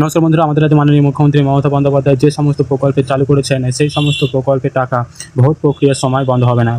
নমস্কার বন্ধুরা, আমাদের রাজ্যে মাননীয় মুখ্যমন্ত্রী মমতা বন্দ্যোপাধ্যায় যে সমস্ত প্রকল্পে চালু করেছেন, সেই সমস্ত প্রকল্পে টাকা ভোট প্রক্রিয়ার সময় বন্ধ হবে না।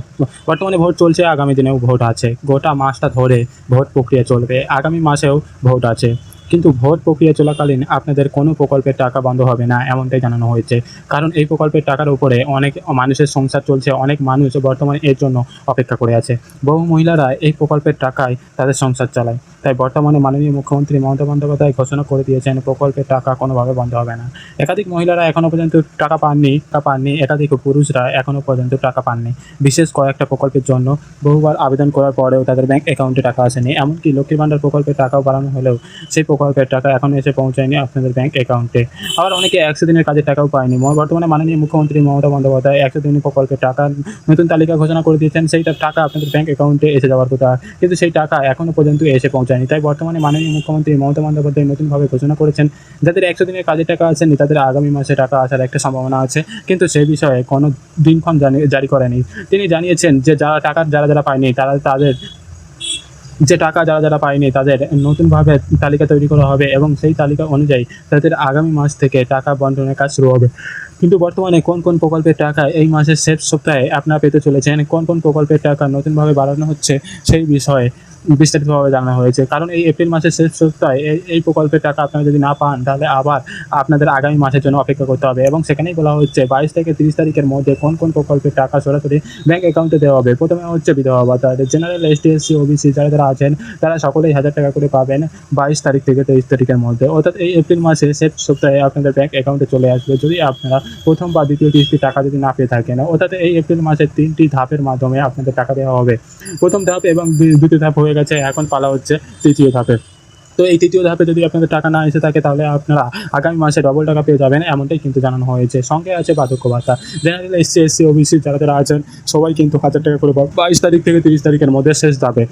বর্তমানে ভোট চলছে, আগামী দিনেও ভোট আছে। গোটা মাসটা ধরে ভোট প্রক্রিয়া চলবে। আগামী মাসেও ভোট আছে। কিন্তু ভোট প্রক্রিয়া চলাকালীন আপনাদের কোনো প্রকল্পের টাকা বন্ধ হবে না, এমনটাই জানানো হয়েছে। কারণ এই প্রকল্পের টাকার উপরে অনেক মানুষের সংসার চলছে, অনেক মানুষ বর্তমানে এর জন্য অপেক্ষা করে আছে। বহু মহিলারা এই প্রকল্পের টাকায় তাদের সংসার চালায়। তাই বর্তমানে মাননীয় মুখ্যমন্ত্রী মমতা বন্দ্যোপাধ্যায় ঘোষণা করে দিয়েছেন, প্রকল্পের টাকা কোনোভাবে বন্ধ হবে না। একাধিক মহিলারা এখনও পর্যন্ত টাকা পাননি টাকা পাননি। একাধিক পুরুষরা এখনও পর্যন্ত টাকা পাননি। বিশেষ কয়েকটা প্রকল্পের জন্য বহুবার আবেদন করার পরেও তাদের ব্যাংক অ্যাকাউন্টে টাকা আসেনি। এমনকি লক্ষ্মীর ভাণ্ডার প্রকল্পের টাকাও বাড়ানো হলেও সেই প্রকল্পের টাকা এখনও এসে পৌঁছায়নি আপনাদের ব্যাংক অ্যাকাউন্টে আবার অনেকে একশো দিনের কাজের টাকাও পায়নি। বর্তমানে মাননীয় মুখ্যমন্ত্রী মমতা বন্দ্যোপাধ্যায় একশো দিনের প্রকল্পের টাকা নতুন তালিকা ঘোষণা করে দিয়েছেন। সেই টাকা আপনাদের ব্যাংক অ্যাকাউন্টে এসে যাওয়ার কথা। কিন্তু সেই টাকা এখনও পর্যন্ত এসে পৌঁছায়নি। তাই বর্তমানে মাননীয় মুখ্যমন্ত্রী মমতা বন্দ্যোপাধ্যায় নতুনভাবে ঘোষণা করেছেন, যাদের একশো দিনের কাজের টাকা আসেনি তাদের আগামী মাসে টাকা আসার একটা সম্ভাবনা আছে। কিন্তু সে বিষয়ে কোনো দিনক্ষণ জারি করেনি। তিনি জানিয়েছেন যে, যারা টাকা যারা যারা পায়নি, তারা তাদের যে টাকা যারা যারা পায়নি, তাদের নতুনভাবে তালিকা তৈরি করা হবে এবং সেই তালিকা অনুযায়ী তাদের আগামী মাস থেকে টাকা বন্টনের কাজ শুরু হবে। কিন্তু বর্তমানে কোন কোন প্রকল্পের টাকা এই মাসের শেষ সপ্তাহে আপনারা পেতে চলেছেন? কোন কোন প্রকল্পের টাকা নতুনভাবে বাড়ানো হচ্ছে সেই বিষয়ে বিস্তারিতভাবে জানানো হয়েছে। কারণ এই এপ্রিল মাসের শেষ সপ্তাহে এই এই প্রকল্পের টাকা আপনারা যদি না পান, তাহলে আবার আপনাদের আগামী মাসের জন্য অপেক্ষা করতে হবে। এবং সেখানেই বলা হচ্ছে, বাইশ থেকে তিরিশ তারিখের মধ্যে কোন কোন প্রকল্পের টাকা সরাসরি ব্যাংক অ্যাকাউন্টে দেওয়া হবে? প্রথমে হচ্ছে বিধবা ভাতা। General S T SC OBC যারা যারা আছেন, তারা সকলেই হাজার টাকা করে পাবেন বাইশ তারিখ থেকে তেইশ তারিখের মধ্যে। অর্থাৎ এই এপ্রিল মাসে শেষ সপ্তাহে আপনাদের ব্যাংক অ্যাকাউন্টে চলে আসবে। যদি আপনারা প্রথম বা দ্বিতীয় কিস্তি টাকা যদি না পেয়ে থাকেন, অর্থাৎ এই এপ্রিল মাসের তিনটি ধাপের মাধ্যমে আপনাদের টাকা দেওয়া হবে। প্রথম ধাপ এবং দ্বিতীয় ধাপ হয়ে গেছে, এখন পালা হচ্ছে তৃতীয় ধাপে। তো এই তৃতীয় ধাপে যদি আপনাদের টাকা না এসে থাকে তাহলে আপনারা আগামী মাসে ডবল টাকা পেয়ে যাবেন, এমনটাই কিন্তু জানানো হয়েছে। সঙ্গে আছে বার্ধক্য ভাতা জেনারেল এসসি এসসি ওবিসি যারা যারা আছেন, সবাই কিন্তু হাজার টাকা করে বাইশ তারিখ থেকে তিরিশ তারিখের মধ্যে শেষ ধাপে।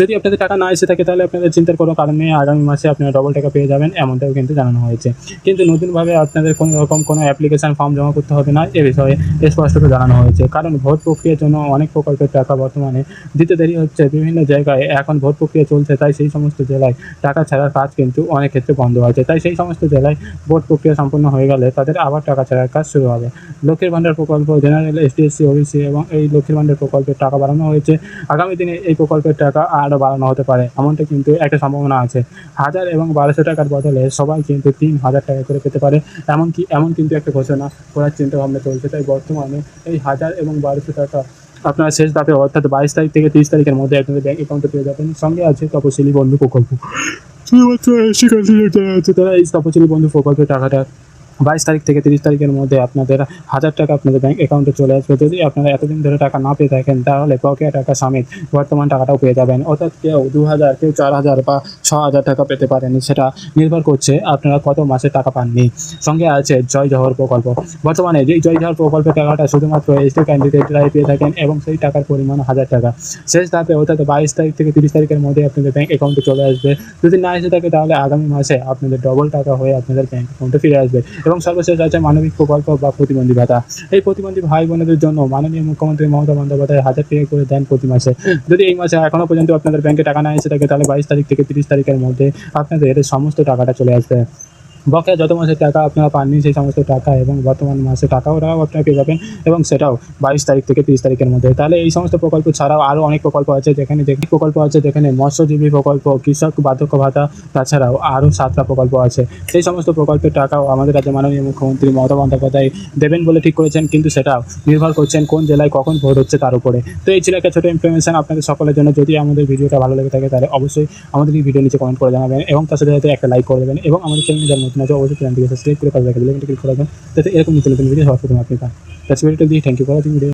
যদি আপনাদের টাকা না এসে থাকে তাহলে আপনাদের চিন্তার কোনো কারণ নেই, আগামী মাসে আপনারা ডবল টাকা পেয়ে যাবেন, এমনটাও কিন্তু জানানো হয়েছে। কিন্তু নতুনভাবে আপনাদের কোনো রকম কোনো অ্যাপ্লিকেশান ফর্ম জমা করতে হবে না, এ বিষয়ে স্পষ্টত জানানো হয়েছে। কারণ ভোট প্রক্রিয়ার জন্য অনেক প্রকল্পের টাকা বর্তমানে দিতে দেরি হচ্ছে। বিভিন্ন জায়গায় এখন ভোট প্রক্রিয়া চলছে, তাই সেই সমস্ত জেলায় টাকা ছাড়ার কাজ কিন্তু অনেক ক্ষেত্রে বন্ধ হয়েছে তাই সেই সমস্ত জেলায় ভোট প্রক্রিয়া সম্পূর্ণ হয়ে গেলে তাদের আবার টাকা ছাড়ার কাজ শুরু হবে। লক্ষ্মীর ভাণ্ডার প্রকল্প, জেনারেল এসটিএসসি, ওবিসি এবং এই লক্ষ্মীর ভাণ্ডার প্রকল্পের টাকা বাড়ানো হয়েছে। আগামী দিনে এই প্রকল্পের টাকা আরও বাড়ানো হতে পারে, এমনটা কিন্তু একটা সম্ভাবনা আছে। হাজার এবং বারোশো টাকার বদলে সবাই কিন্তু তিন হাজার টাকা করে পেতে পারে, এমনকি, এমন কিন্তু একটা ঘোষণা করার চিন্তাভাবনা চলছে। তাই বর্তমানে এই হাজার এবং বারোশো টাকা আপনারা শেষ ধাপে অর্থাৎ বাইশ তারিখ থেকে তিরিশ তারিখের মধ্যে আপনাদের ব্যাঙ্ক অ্যাকাউন্টে পেয়ে যাবেন। সঙ্গে আছে তপশিলি বন্ধু প্রকল্প। শুধুমাত্র শিক্ষার্থী যারা আছে তারা এই তপশিলি বন্ধু প্রকল্পের টাকাটা। বাইশ তারিখ থেকে তিরিশ তারিখের মধ্যে আপনাদের হাজার টাকা আপনাদের ব্যাংক অ্যাকাউন্টে চলে আসবে। যদি আপনারা এতদিন ধরে টাকা না পেয়ে থাকেন, তাহলে বকেয়া টাকা সমেত বর্তমান টাকাটাও পেয়ে যাবেন। অর্থাৎ কেউ দু হাজার, কেউ চার হাজার বা ছ হাজার টাকা পেতে পারেন, সেটা নির্ভর করছে আপনারা কত মাসে টাকা পাননি। সঙ্গে আছে জয় জহর প্রকল্প। বর্তমানে যেই জয় জহর প্রকল্পের টাকাটা শুধুমাত্র এসটি ক্যান্ডিডেটরাই পেয়ে থাকেন এবং সেই টাকার পরিমাণ হাজার টাকা। শেষ ধাপে অর্থাৎ বাইশ তারিখ থেকে তিরিশ তারিখের মধ্যে আপনাদের ব্যাঙ্ক অ্যাকাউন্টে চলে আসবে। যদি না এসে থাকে, তাহলে আগামী মাসে আপনাদের ডবল টাকা হয়ে আপনাদের ব্যাঙ্ক অ্যাকাউন্টে ফিরে আসবে। এবং সর্বশেষ আছে মানবিক প্রকল্প বা প্রতিবন্ধী ভাতা। এই প্রতিবন্ধী ভাই বোনদের জন্য মাননীয় মুখ্যমন্ত্রী মমতা বন্দ্যোপাধ্যায় হাজার টাকা করে দেন প্রতি মাসে। যদি এই মাসে এখনও পর্যন্ত আপনাদের ব্যাংকে টাকা না এসে থাকে, তাহলে বাইশ তারিখ থেকে তিরিশ তারিখের মধ্যে আপনাদের সমস্ত টাকাটা চলে আসবে। বকেয়া যত মাসের টাকা আপনারা পাননি, সেই সমস্ত টাকা এবং বর্তমান মাসে টাকাও টাকাও আপনারা পেয়ে যাবেন এবং সেটাও বাইশ তারিখ থেকে তিরিশ তারিখের মধ্যে। তাহলে এই সমস্ত প্রকল্প ছাড়াও আরও অনেক প্রকল্প আছে যেখানে যেখানে প্রকল্প আছে, যেখানে মৎস্যজীবী প্রকল্প, কৃষক বার্ধক্য ভাতা, তাছাড়াও আরও সাতটা প্রকল্প আছে। সেই সমস্ত প্রকল্পের টাকাও আমাদের রাজ্যে মাননীয় মুখ্যমন্ত্রী মমতা বন্দ্যোপাধ্যায় দেবেন বলে ঠিক করেছেন, কিন্তু সেটাও নির্ভর করছেন কোন জেলায় কখন ভোট হচ্ছে তার উপরে। তো এই ছিল একটা ছোটো ইনফরমেশন আপনাদের সকলের জন্য। যদি আমাদের ভিডিওটা ভালো লেগে থাকে, তাহলে অবশ্যই আমাদের এই ভিডিও নিচে কমেন্ট করে জানাবেন এবং তার সাথে সাথে একটা লাইক করে দেবেন এবং আমাদের চ্যানেল যারা নতুন আছে অবশ্যই চ্যানেলটিকে সাবস্ক্রাইব করে পাশে রাখবেন ক্লিক করে রাখবেন যাতে এরকম নতুন নতুন ভিডিও সবার প্রথমে আপনি পান that's video thank you for watching video